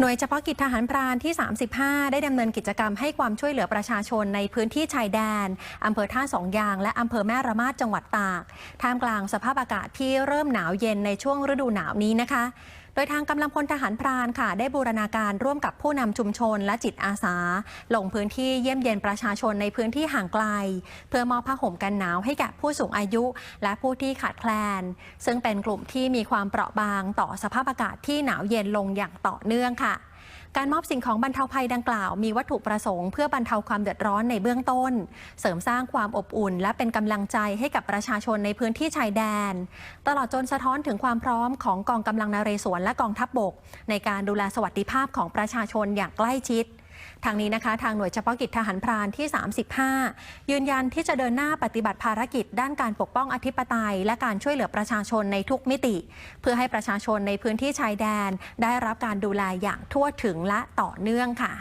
หน่วยเฉพาะกิจทหารพรานที่ 35 ได้ดำเนินกิจกรรมให้ความช่วยเหลือประชาชนในพื้นที่ชายแดนอำเภอท่าสองยาง และอำเภอแม่ระมาดจังหวัดตาก ท่ามกลางสภาพอากาศที่เริ่มหนาวเย็นในช่วงฤดูหนาวนี้นะคะโดยทางกำลังพลทหารพรานค่ะ ได้บูรณาการร่วมกับผู้นำชุมชนและจิตอาสา ลงพื้นที่เยี่ยมเยียนประชาชนในพื้นที่ห่างไกล เพื่อมอบผ้าห่มกันหนาวให้แก่ผู้สูงอายุ และผู้ที่ขาดแคลน ซึ่งเป็นกลุ่มที่มีความเปราะบางต่อสภาพอากาศที่หนาวเย็นลงอย่างต่อเนื่องค่ะ การมอบสิ่งของบรรเทาภัยดังกล่าว มีวัตถุประสงค์ เพื่อบรรเทาความเดือดร้อนในเบื้องต้น เสริมสร้างความอบอุ่น และเป็นกำลังใจให้กับประชาชนในพื้นที่ชายแดน ตลอดจนสะท้อนถึงความพร้อมของกองกำลังนเรศวรและกองทัพบบก ในการดูแลสวัสดิภาพของประชาชนอย่างใกล้ชิด ทางนี้นะคะทางหน่วยเฉพาะกิจทหารพรานที่ 35 ยืนยันที่จะเดินหน้าปฏิบัติภารกิจ ด้านการปกป้องอธิปไตย และการช่วยเหลือประชาชนในทุกมิติ เพื่อให้ประชาชนในพื้นที่ชายแดน ได้รับการดูแลอย่างทั่วถึงและต่อเนื่องค่ะ